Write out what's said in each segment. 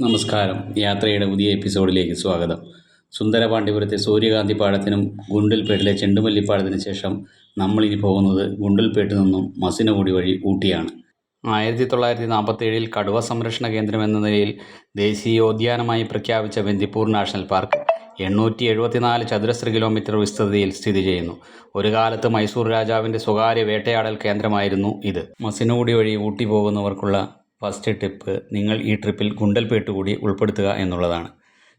നമസ്കാരം. യാത്രയുടെ പുതിയ എപ്പിസോഡിലേക്ക് സ്വാഗതം. സുന്ദരപാണ്ഡിപുരത്തെ സൂര്യകാന്തി പാടത്തിനും ഗുണ്ടൽപേട്ടിലെ ചെണ്ടുമല്ലിപ്പാടത്തിന് ശേഷം നമ്മളിനി പോകുന്നത് ഗുണ്ടൽപേട്ടിൽ നിന്നും മസിനകുടി വഴി ഊട്ടിയാണ്. ആയിരത്തി തൊള്ളായിരത്തി നാൽപ്പത്തേഴിൽ കടുവ സംരക്ഷണ കേന്ദ്രം എന്ന നിലയിൽ ദേശീയോദ്യാനമായി പ്രഖ്യാപിച്ച ബന്ദിപ്പൂർ നാഷണൽ പാർക്ക് എണ്ണൂറ്റി എഴുപത്തിനാല് ചതുരശ്ര കിലോമീറ്റർ വിസ്തൃതിയിൽ സ്ഥിതി ചെയ്യുന്നു. ഒരു കാലത്ത് മൈസൂർ രാജാവിന്റെ സ്വകാര്യ വേട്ടയാടൽ കേന്ദ്രമായിരുന്നു ഇത്. മസിനുകൂടി വഴി ഊട്ടി പോകുന്നവർക്കുള്ള ഫസ്റ്റ് ടിപ്പ് നിങ്ങൾ ഈ ട്രിപ്പിൽ ഗുണ്ടൽപേട്ട് കൂടി ഉൾപ്പെടുത്തുക എന്നുള്ളതാണ്.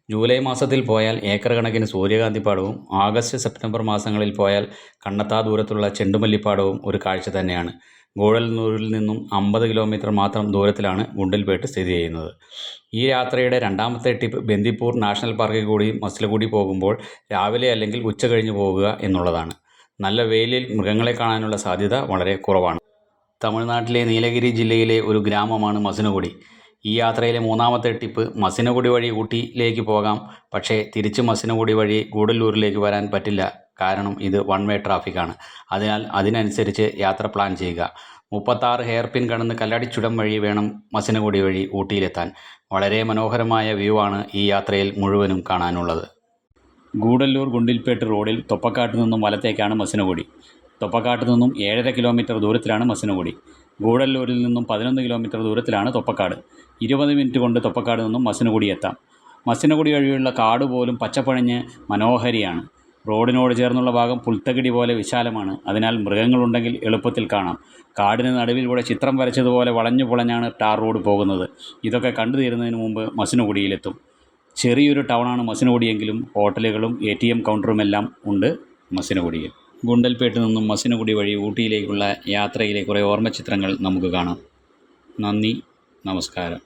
ജൂലൈ മാസത്തിൽ പോയാൽ ഏക്കർ കണക്കിന് സൂര്യകാന്തിപ്പാടവും ആഗസ്റ്റ് സെപ്റ്റംബർ മാസങ്ങളിൽ പോയാൽ കണ്ണത്താ ദൂരത്തുള്ള ചെണ്ടുമല്ലിപ്പാടവും ഒരു കാഴ്ച തന്നെയാണ്. ഗോഴൽനൂരിൽ നിന്നും അമ്പത് കിലോമീറ്റർ മാത്രം ദൂരത്തിലാണ് ഗുണ്ടൽപേട്ട് സ്ഥിതി ചെയ്യുന്നത്. ഈ യാത്രയുടെ രണ്ടാമത്തെ ടിപ്പ് ബന്ദിപ്പൂർ നാഷണൽ പാർക്കിൽ കൂടി മസിലകൂടി പോകുമ്പോൾ രാവിലെ അല്ലെങ്കിൽ ഉച്ച കഴിഞ്ഞ് പോകുക എന്നുള്ളതാണ്. നല്ല വെയിലിൽ മൃഗങ്ങളെ കാണാനുള്ള സാധ്യത വളരെ കുറവാണ്. തമിഴ്നാട്ടിലെ നീലഗിരി ജില്ലയിലെ ഒരു ഗ്രാമമാണ് മസിനഗുഡി. ഈ യാത്രയിലെ മൂന്നാമത്തെ ടിപ്പ് മസിനഗുഡി വഴി ഊട്ടിയിലേക്ക് പോകാം. പക്ഷേ തിരിച്ച് മസിനഗുഡി വഴി ഗൂഡല്ലൂരിലേക്ക് വരാൻ പറ്റില്ല. കാരണം ഇത് വൺ വേ ട്രാഫിക്കാണ് അതിനാൽ അതിനനുസരിച്ച് യാത്ര പ്ലാൻ ചെയ്യുക. മുപ്പത്താറ് ഹെയർപിൻ പിൻ കടന്ന് കല്ലടിച്ചുടം വഴി വേണം മസിനഗുഡി വഴി ഊട്ടിയിലെത്താൻ. വളരെ മനോഹരമായ വ്യൂ ആണ് ഈ യാത്രയിൽ മുഴുവനും കാണാനുള്ളത്. ഗൂഡല്ലൂർ ഗുണ്ടിൽപേട്ട് റോഡിൽ തൊപ്പക്കാട്ട് നിന്നും വലത്തേക്കാണ് മസിനഗുഡി. തൊപ്പക്കാട്ട് നിന്നും ഏഴര കിലോമീറ്റർ ദൂരത്തിലാണ് മസനഗുഡി. ഗൂഡല്ലൂരിൽ നിന്നും പതിനൊന്ന് കിലോമീറ്റർ ദൂരത്തിലാണ് തൊപ്പക്കാട്. ഇരുപത് മിനിറ്റ് കൊണ്ട് തൊപ്പക്കാട് നിന്നും മസനഗുഡി എത്താം. മസനഗുഡി വഴിയുള്ള കാട് പോലും പച്ചപ്പണിഞ്ഞ് മനോഹരിയാണ്. റോഡിനോട് ചേർന്നുള്ള ഭാഗം പുൽത്തകിടി പോലെ വിശാലമാണ്. അതിനാൽ മൃഗങ്ങളുണ്ടെങ്കിൽ എളുപ്പത്തിൽ കാണാം. കാടിന് നടുവിലൂടെ ചിത്രം വരച്ചതുപോലെ വളഞ്ഞു പുളഞ്ഞാണ് ടാർ റോഡ് പോകുന്നത്. ഇതൊക്കെ കണ്ടു തീരുന്നതിന് മുമ്പ് മസിനുകുടിയിലെത്തും ചെറിയൊരു ടൗണാണ് മസിനുകുടിയെങ്കിലും ഹോട്ടലുകളും എ ടി എം കൗണ്ടറുമെല്ലാം ഉണ്ട് മസിനഗുഡിയിൽ. ഗുണ്ടൽപേട്ട് നിന്നും മസിനുകുടി വഴി ഊട്ടിയിലേക്കുള്ള യാത്രയിലെ കുറേ ഓർമ്മചിത്രങ്ങൾ നമുക്ക് കാണാം. നന്ദി നമസ്കാരം.